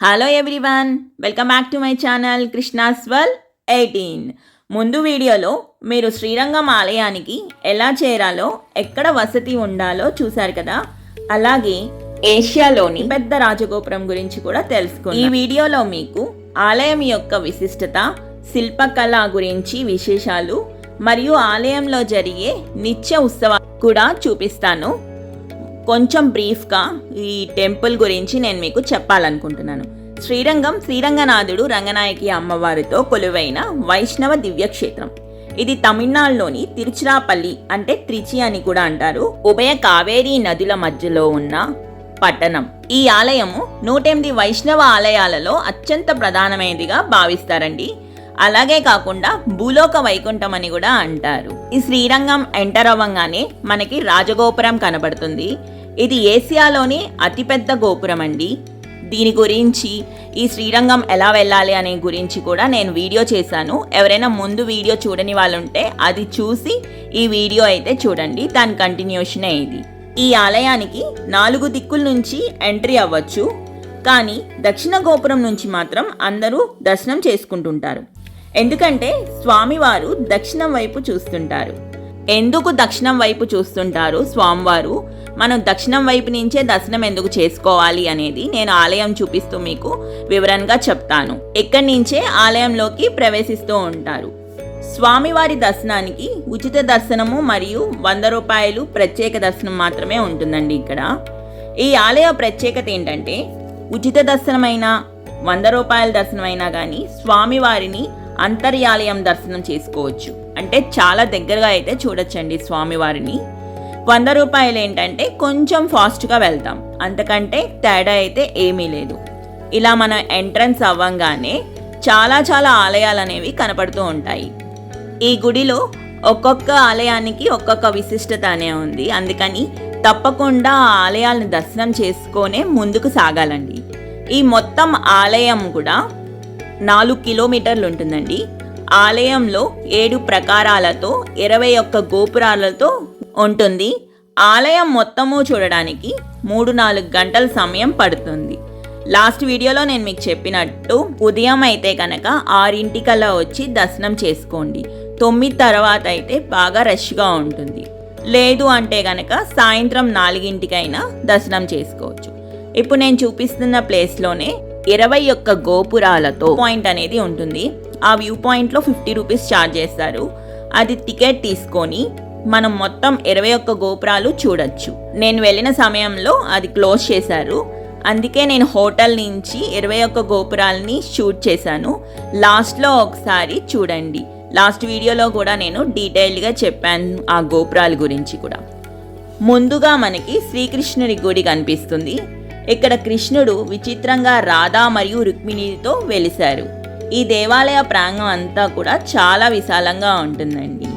Hello everyone welcome back to my channel కృష్ణాస్వల్ eighteen ముందు వీడియోలో మీరు శ్రీరంగం ఆలయానికి ఎలా చేరాలో ఎక్కడ వసతి ఉండాలో చూశారు కదా? అలాగే ఏషియాలోని పెద్ద రాజగోపురం గురించి కూడా తెలుసుకుని ఈ వీడియోలో మీకు ఆలయం యొక్క విశిష్టత శిల్పకళ గురించి విశేషాలు మరియు ఆలయంలో జరిగే నిత్య ఉత్సవాలు కూడా చూపిస్తాను. కొంచెం బ్రీఫ్గా ఈ టెంపుల్ గురించి నేను మీకు చెప్పాలనుకుంటున్నాను. శ్రీరంగం శ్రీరంగనాథుడు రంగనాయకి అమ్మవారితో కొలువైన వైష్ణవ దివ్యక్షేత్రం. ఇది తమిళనాడులోని తిరుచిరాపల్లి అంటే త్రిచి అని కూడా అంటారు. ఉభయ కావేరీ నదుల మధ్యలో ఉన్న పట్టణం. ఈ ఆలయము నూట ఎనిమిది వైష్ణవ ఆలయాలలో అత్యంత ప్రధానమైనదిగా భావిస్తారండి. అలాగే కాకుండా భూలోక వైకుంఠం అని కూడా అంటారు. ఈ శ్రీరంగం ఎంటర్ అవ్వగానే మనకి రాజగోపురం కనబడుతుంది. ఇది ఏసియాలోని అతిపెద్ద గోపురం అండి. దీని గురించి ఈ శ్రీరంగం ఎలా వెళ్ళాలి అనే గురించి కూడా నేను వీడియో చేశాను. ఎవరైనా ముందు వీడియో చూడని వాళ్ళు ఉంటే అది చూసి ఈ వీడియో అయితే చూడండి. దాని కంటిన్యూషనే ఇది ఈ ఆలయానికి నాలుగు దిక్కుల నుంచి ఎంట్రీ అవ్వచ్చు. కానీ దక్షిణ గోపురం నుంచి మాత్రం అందరూ దర్శనం చేసుకుంటుంటారు. ఎందుకంటే స్వామివారు దక్షిణం వైపు చూస్తుంటారు. ఎందుకు దక్షిణం వైపు చూస్తుంటారు స్వామివారు? మనం దక్షిణం వైపు నుంచే దర్శనం ఎందుకు చేసుకోవాలి అనేది నేను ఆలయం చూపిస్తూ మీకు వివరంగా చెప్తాను. ఎక్కడి నుంచే ఆలయంలోకి ప్రవేశిస్తూ ఉంటారు. స్వామివారి దర్శనానికి ఉచిత దర్శనము మరియు వంద రూపాయలు ప్రత్యేక దర్శనం మాత్రమే ఉంటుందండి ఇక్కడ. ఈ ఆలయ ప్రత్యేకత ఏంటంటే ఉచిత దర్శనమైనా వంద రూపాయల దర్శనమైనా కానీ స్వామివారిని అంతర్యాలయం దర్శనం చేసుకోవచ్చు. అంటే చాలా దగ్గరగా అయితే చూడొచ్చండి స్వామివారిని. వంద రూపాయలు ఏంటంటే కొంచెం ఫాస్ట్గా వెళ్తాం. అంతకంటే తేడా అయితే ఏమీ లేదు. ఇలా మనం ఎంట్రన్స్ అవ్వంగానే చాలా చాలా ఆలయాలు అనేవి కనపడుతూ ఉంటాయి. ఈ గుడిలో ఒక్కొక్క ఆలయానికి ఒక్కొక్క విశిష్టత అనే ఉంది. అందుకని తప్పకుండా ఆ ఆలయాలను దర్శనం చేసుకొనే ముందుకు సాగాలండి. ఈ మొత్తం ఆలయం కూడా నాలుగు కిలోమీటర్లు ఉంటుందండి. ఆలయంలో ఏడు ప్రకారాలతో ఇరవై ఒక్క గోపురాలతో ఉంటుంది. ఆలయం మొత్తము చూడడానికి మూడు నాలుగు గంటల సమయం పడుతుంది. లాస్ట్ వీడియోలో నేను మీకు చెప్పినట్టు ఉదయం అయితే కనుక ఆరింటికల్లా వచ్చి దర్శనం చేసుకోండి. తొమ్మిది తర్వాత అయితే బాగా రష్గా ఉంటుంది. లేదు అంటే కనుక సాయంత్రం నాలుగింటికైనా దర్శనం చేసుకోవచ్చు. ఇప్పుడు నేను చూపిస్తున్న ప్లేస్లోనే ఇరవై ఒక్క గోపురాలతో పాయింట్ అనేది ఉంటుంది. ఆ వ్యూ పాయింట్లో ఫిఫ్టీ రూపీస్ ఛార్జ్ చేస్తారు. అది టికెట్ తీసుకొని మనం మొత్తం ఇరవై ఒక్క గోపురాలు చూడొచ్చు. నేను వెళ్ళిన సమయంలో అది క్లోజ్ చేశారు. అందుకే నేను హోటల్ నుంచి ఇరవై ఒక్క గోపురాలని షూట్ చేశాను. లాస్ట్లో ఒకసారి చూడండి. లాస్ట్ వీడియోలో కూడా నేను డీటెయిల్డ్గా చెప్పాను ఆ గోపురాల గురించి కూడా. ముందుగా మనకి శ్రీకృష్ణుడి గుడి కనిపిస్తుంది. ఇక్కడ కృష్ణుడు విచిత్రంగా రాధా మరియు రుక్మిణితో వెలిశారు. ఈ దేవాలయ ప్రాంగం అంతా కూడా చాలా విశాలంగా ఉంటుందండి.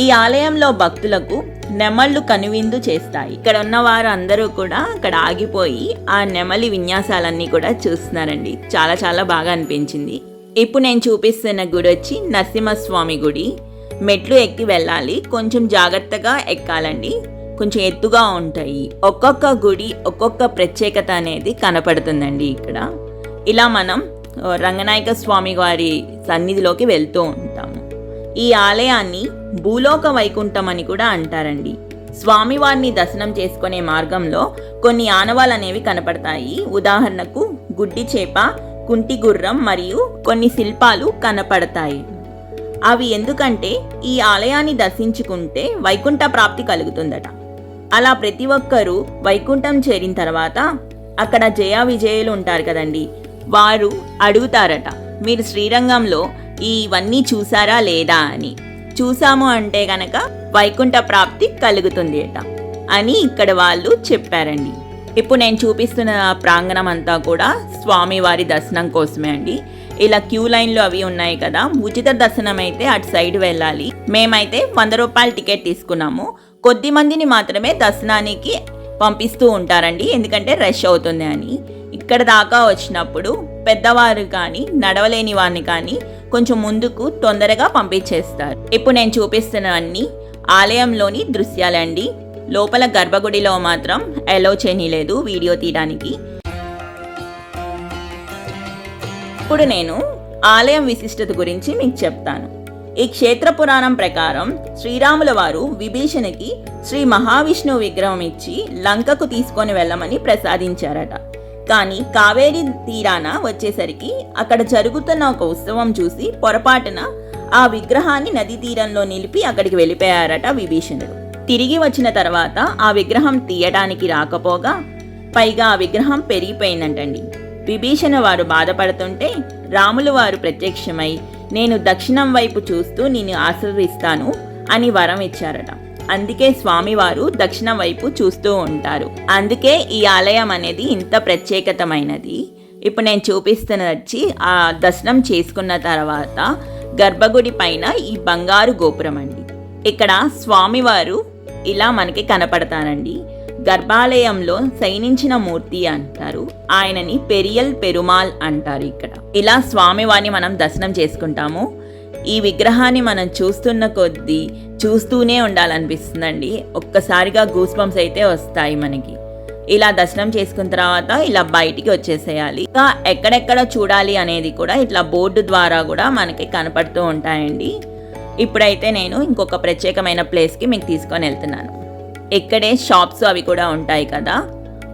ఈ ఆలయంలో భక్తులకు నెమళ్ళు కనువిందు చేస్తాయి. ఇక్కడ ఉన్న వారు అందరూ కూడా అక్కడ ఆగిపోయి ఆ నెమలి విన్యాసాలన్నీ కూడా చూస్తున్నారండి. చాలా చాలా బాగా అనిపించింది. ఇప్పుడు నేను చూపిస్తున్న గుడి వచ్చి నరసింహస్వామి గుడి. మెట్లు ఎక్కి వెళ్ళాలి. కొంచెం జాగ్రత్తగా ఎక్కాలండి. కొంచెం ఎత్తుగా ఉంటాయి. ఒక్కొక్క గుడి ఒక్కొక్క ప్రత్యేకత అనేది కనపడుతుందండి ఇక్కడ. ఇలా మనం రంగనాయక స్వామి వారి సన్నిధిలోకి వెళ్తూ ఉంటాము. ఈ ఆలయాన్ని భూలోక వైకుంఠం అని కూడా అంటారండి. స్వామివారిని దర్శనం చేసుకునే మార్గంలో కొన్ని ఆనవాలు అనేవి కనపడతాయి. ఉదాహరణకు గుడ్డి చేప కుంటి గుర్రం మరియు కొన్ని శిల్పాలు కనపడతాయి. అవి ఎందుకంటే ఈ ఆలయాన్ని దర్శించుకుంటే వైకుంఠ ప్రాప్తి కలుగుతుందట. అలా ప్రతి ఒక్కరూ వైకుంఠం చేరిన తర్వాత అక్కడ జయ విజయులు ఉంటారు కదండి. వారు అడుగుతారట మీరు శ్రీరంగంలో ఇవన్నీ చూసారా లేదా అని. చూసాము అంటే గనక వైకుంఠ ప్రాప్తి కలుగుతుంది అట అని ఇక్కడ వాళ్ళు చెప్పారండి. ఇప్పుడు నేను చూపిస్తున్న ప్రాంగణం అంతా కూడా స్వామివారి దర్శనం కోసమే అండి. ఇలా క్యూ లైన్లు అవి ఉన్నాయి కదా ఉచిత దర్శనం అయితే అటు సైడ్ వెళ్ళాలి. మేమైతే వంద రూపాయల టికెట్ తీసుకున్నాము. కొద్ది మందిని మాత్రమే దర్శనానికి పంపిస్తూ ఉంటారండి. ఎందుకంటే రష్ అవుతుంది అని. ఇక్కడ దాకా వచ్చినప్పుడు పెద్దవారు కానీ నడవలేని వారిని కానీ కొంచెం ముందుకు తొందరగా పంపించేస్తారు. ఇప్పుడు నేను చూపిస్తున్నవన్నీ ఆలయంలోని దృశ్యాలండి. లోపల గర్భగుడిలో మాత్రం అలో లేదు వీడియో తీయడానికి. ఇప్పుడు నేను ఆలయం విశిష్టత గురించి మీకు చెప్తాను. ఈ క్షేత్ర పురాణం ప్రకారం శ్రీరాముల వారు విభీషణకి శ్రీ మహావిష్ణువు విగ్రహం ఇచ్చి లంకకు తీసుకొని వెళ్ళమని ప్రసాదించారట. కానీ కావేరి తీరాన వచ్చేసరికి అక్కడ జరుగుతున్న ఒక ఉత్సవం చూసి పొరపాటున ఆ విగ్రహాన్ని నది తీరంలో నిలిపి అక్కడికి వెళ్ళిపోయారట విభీషణుడు. తిరిగి వచ్చిన తర్వాత ఆ విగ్రహం తీయడానికి రాకపోగా పైగా ఆ విగ్రహం పెరిగిపోయిందంటండి. విభీషణ వారు బాధపడుతుంటే రాములు వారు ప్రత్యక్షమై నేను దక్షిణం వైపు చూస్తూ నిన్ను ఆశీర్విస్తాను అని వరం ఇచ్చారట. అందుకే స్వామివారు దక్షిణం వైపు చూస్తూ ఉంటారు. అందుకే ఈ ఆలయం అనేది ఇంత ప్రత్యేకతమైనది. ఇప్పుడు నేను చూపిస్తున్నది వచ్చి ఆ దర్శనం చేసుకున్న తర్వాత గర్భగుడి పైన ఈ బంగారు గోపురం అండి. ఇక్కడ స్వామివారు ఇలా మనకి కనపడతానండి గర్భాలయంలో శయనించిన మూర్తి అంటారు. ఆయనని పెరియల్ పెరుమాల్ అంటారు ఇక్కడ. ఇలా స్వామివారిని మనం దర్శనం చేసుకుంటాము. ఈ విగ్రహాన్ని మనం చూస్తున్న కొద్దీ చూస్తూనే ఉండాలనిపిస్తుందండి. ఒక్కసారిగా గూస్ బంప్స్ అయితే వస్తాయి మనకి. ఇలా దర్శనం చేసుకున్న తర్వాత ఇలా బయటికి వచ్చేసేయాలి. ఇంకా ఎక్కడెక్కడ చూడాలి అనేది కూడా ఇట్లా బోర్డు ద్వారా కూడా మనకి కనపడుతూ ఉంటాయండి. ఇప్పుడైతే నేను ఇంకొక ప్రత్యేకమైన ప్లేస్కి మీకు తీసుకొని వెళ్తున్నాను. ఇక్కడే షాప్స్ అవి కూడా ఉంటాయి కదా.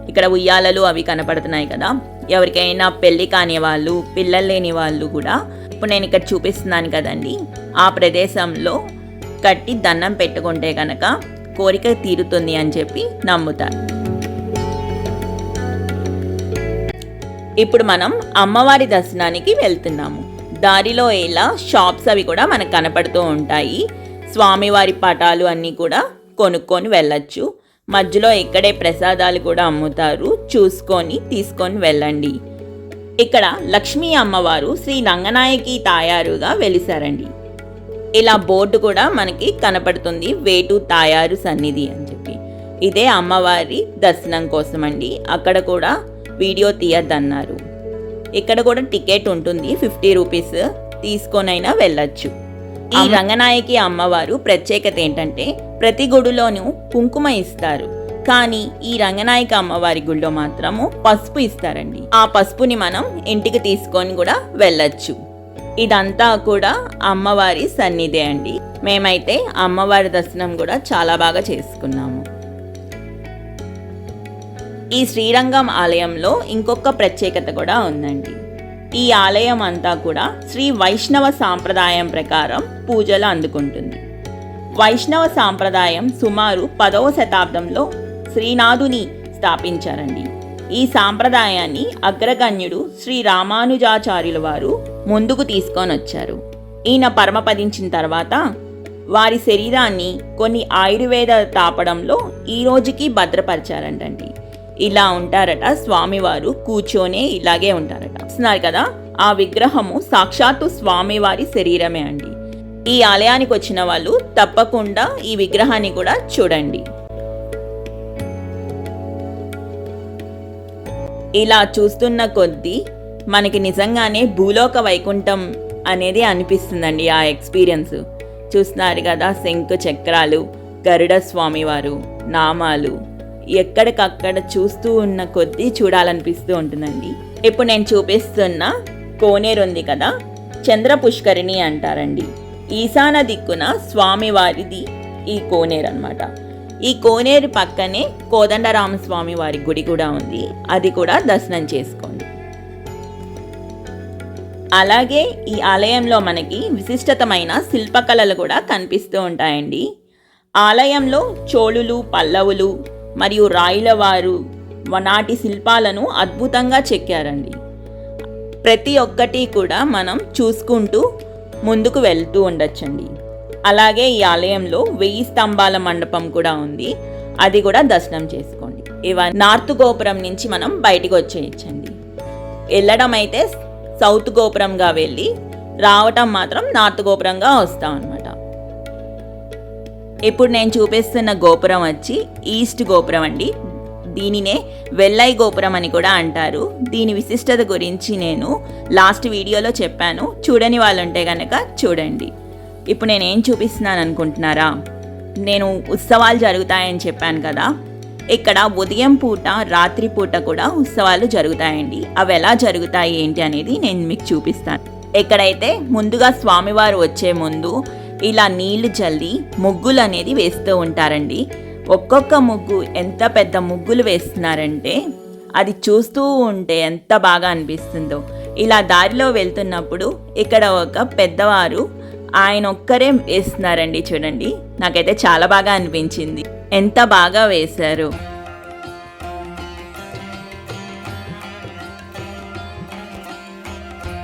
ఇక్కడ ఉయ్యాలలు అవి కనపడుతున్నాయి కదా. ఎవరికైనా పెళ్ళి కాని వాళ్ళు పిల్లలు లేని వాళ్ళు కూడా ఇప్పుడు నేను ఇక్కడ చూపిస్తున్నాను కదండి. ఆ ప్రదేశంలో కట్టి దండం పెట్టుకుంటే కనుక కోరిక తీరుతుంది అని చెప్పి నమ్ముతారు. ఇప్పుడు మనం అమ్మవారి దర్శనానికి వెళ్తున్నాము. దారిలో ఇలా షాప్స్ అవి కూడా మనకు కనపడుతూ ఉంటాయి. స్వామివారి పటాలు అన్నీ కూడా కొనుక్కొని వెళ్ళచ్చు. మధ్యలో ఇక్కడే ప్రసాదాలు కూడా అమ్ముతారు. చూసుకొని తీసుకొని వెళ్ళండి. ఇక్కడ లక్ష్మీ అమ్మవారు శ్రీ రంగనాయకి తాయారుగా వెలిసారండి. ఇలా బోర్డు కూడా మనకి కనపడుతుంది. వేటు తాయారు సన్నిధి అని చెప్పి. ఇదే అమ్మవారి దర్శనం కోసం అండి అక్కడ కూడా వీడియో తీయద్దన్నారు. ఇక్కడ కూడా టికెట్ ఉంటుంది. ఫిఫ్టీ రూపీస్ తీసుకొనైనా వెళ్ళచ్చు. ఈ రంగనాయకి అమ్మవారు ప్రత్యేకత ఏంటంటే ప్రతి గుడిలోనూ కుంకుమ ఇస్తారు. కానీ ఈ రంగనాయక అమ్మవారి గుడిలో మాత్రము పసుపు ఇస్తారండి. ఆ పసుపుని మనం ఇంటికి తీసుకొని కూడా వెళ్ళొచ్చు. ఇదంతా కూడా అమ్మవారి సన్నిధే అండి. మేమైతే అమ్మవారి దర్శనం కూడా చాలా బాగా చేసుకున్నాము. ఈ శ్రీరంగం ఆలయంలో ఇంకొక ప్రత్యేకత కూడా ఉందండి. ఈ ఆలయం అంతా కూడా శ్రీ వైష్ణవ సాంప్రదాయం ప్రకారం పూజలు అందుకుంటుంది. వైష్ణవ సాంప్రదాయం సుమారు పదవ శతాబ్దంలో శ్రీనాథుని స్థాపించారండి. ఈ సాంప్రదాయాన్ని అగ్రగణ్యుడు శ్రీ రామానుజాచార్యుల వారు ముందుకు తీసుకొని వచ్చారు. ఈయన పరమపదించిన తర్వాత వారి శరీరాన్ని కొన్ని ఆయుర్వేద తాపడంలో ఈ రోజుకి భద్రపరిచారంటండి. ఇలా ఉంటారట. స్వామివారు కూర్చొనే ఇలాగే ఉంటారట. చూస్తున్నారు కదా? ఆ విగ్రహము సాక్షాత్తు స్వామివారి శరీరమే అండి. ఈ ఆలయానికి వచ్చిన వాళ్ళు తప్పకుండా ఈ విగ్రహాన్ని కూడా చూడండి. ఇలా చూస్తున్న కొద్దీ మనకి నిజంగానే భూలోక వైకుంఠం అనేది అనిపిస్తుందండి ఆ ఎక్స్పీరియన్స్. చూస్తున్నారు కదా? శంకు చక్రాలు గరుడ స్వామివారు నామాలు. ఎక్కడికక్కడ చూస్తూ ఉన్న కొద్దీ చూడాలనిపిస్తూ ఉంటుందండి. ఇప్పుడు నేను చూపిస్తున్న కోనేరు ఉంది కదా చంద్ర పుష్కరిణి అంటారండి. ఈశాన దిక్కున స్వామివారిది ఈ కోనేరు అన్నమాట. ఈ కోనేరు పక్కనే కోదండరామస్వామి వారి గుడి కూడా ఉంది. అది కూడా దర్శనం చేసుకోండి. అలాగే ఈ ఆలయంలో మనకి విశిష్టతమైన శిల్పకళలు కూడా కనిపిస్తూ ఉంటాయండి. ఆలయంలో చోళులు పల్లవులు మరియు రాయిలవారు నాటి శిల్పాలను అద్భుతంగా చెక్కారండి. ప్రతి ఒక్కటి కూడా మనం చూసుకుంటూ ముందుకు వెళ్తూ ఉండొచ్చండి. అలాగే ఈ ఆలయంలో వెయ్యి స్తంభాల మండపం కూడా ఉంది. అది కూడా దర్శనం చేసుకోండి. ఇవన్నీ నార్త్ గోపురం నుంచి మనం బయటకు వచ్చేయచ్చండి. వెళ్ళడం అయితే సౌత్ గోపురంగా వెళ్ళి రావటం మాత్రం నార్త్ గోపురంగా వస్తాం అనమాట ఇప్పుడు నేను చూపిస్తున్న గోపురం వచ్చి ఈస్ట్ గోపురం అండి. దీనినే వెల్లై గోపురం అని కూడా అంటారు. దీని విశిష్టత గురించి నేను లాస్ట్ వీడియోలో చెప్పాను. చూడని వాళ్ళు ఉంటే కనుక చూడండి. ఇప్పుడు నేను ఏం చూపిస్తున్నాను అనుకుంటున్నారా? నేను ఉత్సవాలు జరుగుతాయని చెప్పాను కదా. ఇక్కడ ఉదయం పూట రాత్రి పూట కూడా ఉత్సవాలు జరుగుతాయండి. అవి ఎలా జరుగుతాయి ఏంటి అనేది నేను మీకు చూపిస్తాను. ఎక్కడైతే ముందుగా స్వామివారు వచ్చే ముందు ఇలా నీళ్ళు చల్లి ముగ్గులు అనేది వేస్తూ ఉంటారండి. ఒక్కొక్క ముగ్గు ఎంత పెద్ద ముగ్గులు వేస్తున్నారంటే అది చూస్తూ ఉంటే ఎంత బాగా అనిపిస్తుందో. ఇలా దారిలో వెళ్తున్నప్పుడు ఇక్కడ ఒక పెద్దవారు ఆయన ఒక్కరే వేస్తున్నారండి చూడండి. నాకైతే చాలా బాగా అనిపించింది. ఎంత బాగా వేశారు.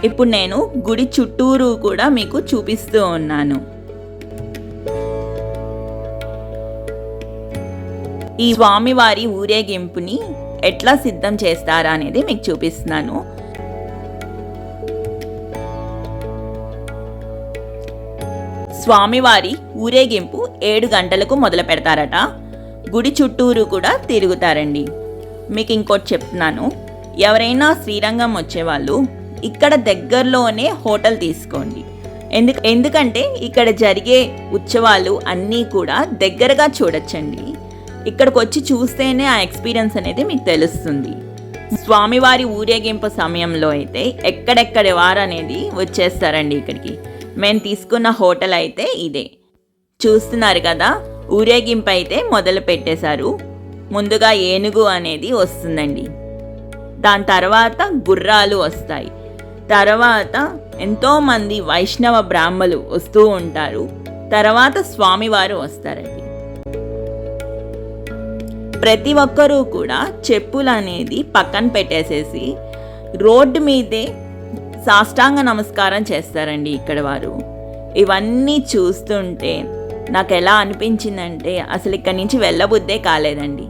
ఇప్పుడు నేను గుడి చుట్టూరు కూడా మీకు చూపిస్తూ ఉన్నాను. ఈ స్వామివారి ఊరేగింపుని ఎట్లా సిద్ధం చేస్తారా అనేది మీకు చూపిస్తున్నాను. స్వామివారి ఊరేగింపు ఏడు గంటలకు మొదలు పెడతారట. గుడి చుట్టూరు కూడా తిరుగుతారండి. మీకు ఇంకోటి చెప్తున్నాను. ఎవరైనా శ్రీరంగం వచ్చేవాళ్ళు ఇక్కడ దగ్గరలోనే హోటల్ తీసుకోండి. ఎందుకు ఎందుకంటే ఇక్కడ జరిగే ఉత్సవాలు అన్నీ కూడా దగ్గరగా చూడొచ్చండి. ఇక్కడికి వచ్చి చూస్తేనే ఆ ఎక్స్పీరియన్స్ అనేది మీకు తెలుస్తుంది. స్వామివారి ఊరేగింపు సమయంలో అయితే ఎక్కడెక్కడి వారు అనేది వచ్చేస్తారండి ఇక్కడికి. మేము తీసుకున్న హోటల్ అయితే ఇదే. చూస్తున్నారు కదా ఊరేగింపు అయితే మొదలు పెట్టేశారు. ముందుగా ఏనుగు అనేది వస్తుందండి. దాని తర్వాత గుర్రాలు వస్తాయి. తర్వాత ఎంతోమంది వైష్ణవ బ్రాహ్మలు వస్తూ ఉంటారు. తర్వాత స్వామివారు వస్తారండి. ప్రతి ఒక్కరూ కూడా చెప్పులు అనేది పక్కన పెట్టేసేసి రోడ్డు మీదే సాష్టాంగ నమస్కారం చేస్తారండి ఇక్కడ వారు. ఇవన్నీ చూస్తుంటే నాకు ఎలా అనిపించిందంటే అసలు ఇక్కడి నుంచి వెళ్ళబుద్దే కాలేదండి.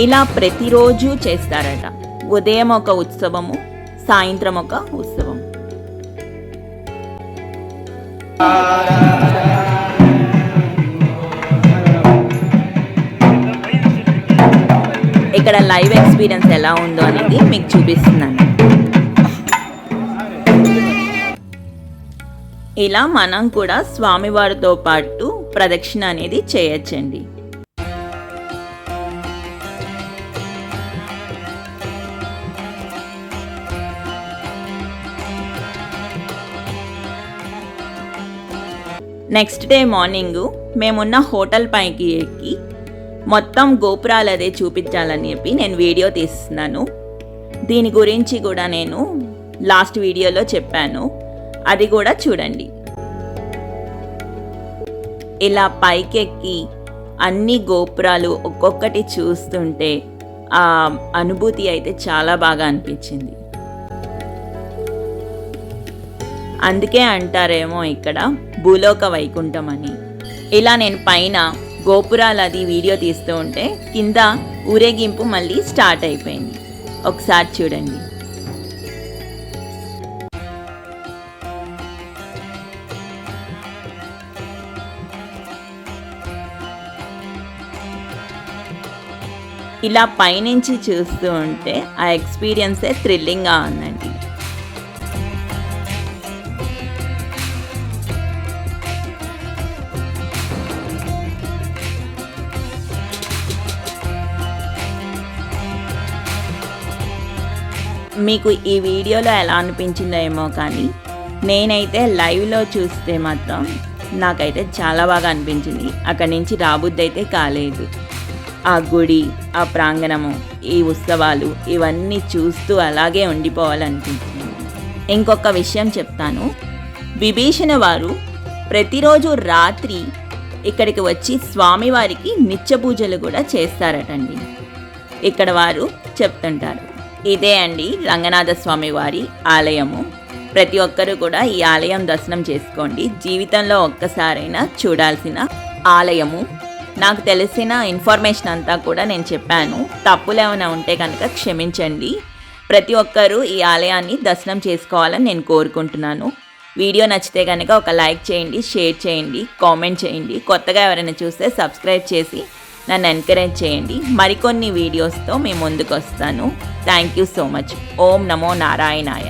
ఇలా ప్రతిరోజు చేస్తారట. ఉదయం ఒక ఉత్సవము సాయంత్రం ఒక ఉత్సవం. ఇక్కడ లైవ్ ఎక్స్పీరియన్స్ ఎలా ఉందో అనేది మీకు చూపిస్తున్నాను. ఇలా మనం కూడా స్వామివారితో పాటు ప్రదక్షిణ అనేది చేయొచ్చండి. నెక్స్ట్ డే మార్నింగ్ మేమున్న హోటల్ పైకి ఎక్కి మొత్తం గోపురాలు అదే చూపించాలని చెప్పి నేను వీడియో తీస్తున్నాను. దీని గురించి కూడా నేను లాస్ట్ వీడియోలో చెప్పాను. అది కూడా చూడండి. ఇలా పైకెక్కి అన్ని గోపురాలు ఒక్కొక్కటి చూస్తుంటే ఆ అనుభూతి అయితే చాలా బాగా అనిపించింది. అందుకే అంటారేమో ఇక్కడ భూలోక వైకుంఠం అని. ఇలా నేను పైన గోపురాలు అది వీడియో తీస్తూ ఉంటే కింద ఊరేగింపు మళ్ళీ స్టార్ట్ అయిపోయింది. ఒకసారి చూడండి. ఇలా పైనుంచి చూస్తూ ఉంటే ఆ ఎక్స్పీరియన్సే థ్రిల్లింగ్గా ఉందండి. మీకు ఈ వీడియోలో ఎలా అనిపించిందో ఏమో కానీ నేనైతే లైవ్లో చూస్తే మాత్రం నాకైతే చాలా బాగా అనిపించింది. అక్కడి నుంచి రాబుద్ది అయితే కాలేదు. ఆ గుడి ఆ ప్రాంగణము ఈ ఉత్సవాలు ఇవన్నీ చూస్తూ అలాగే ఉండిపోవాలనిపించింది. ఇంకొక విషయం చెప్తాను. విభీషణ వారు ప్రతిరోజు రాత్రి ఇక్కడికి వచ్చి స్వామివారికి నిత్య పూజలు కూడా చేస్తారటండి. ఇక్కడ వారు చెప్తుంటారు. ఇదే అండి రంగనాథ స్వామి వారి ఆలయము. ప్రతి ఒక్కరూ కూడా ఈ ఆలయం దర్శనం చేసుకోండి. జీవితంలో ఒక్కసారైనా చూడాల్సిన ఆలయము. నాకు తెలిసిన ఇన్ఫర్మేషన్ అంతా కూడా నేను చెప్పాను. తప్పులు ఏమైనా ఉంటే కనుక క్షమించండి. ప్రతి ఒక్కరూ ఈ ఆలయాన్ని దర్శనం చేసుకోవాలని నేను కోరుకుంటున్నాను. వీడియో నచ్చితే కనుక ఒక లైక్ చేయండి షేర్ చేయండి కామెంట్ చేయండి. కొత్తగా ఎవరైనా చూస్తే సబ్స్క్రైబ్ చేసి నన్ను ఎంకరేజ్ చేయండి. మరికొన్ని వీడియోస్తో మేము ముందుకు వస్తాను థ్యాంక్ యూ సో మచ్ ఓం నమో నారాయణాయ.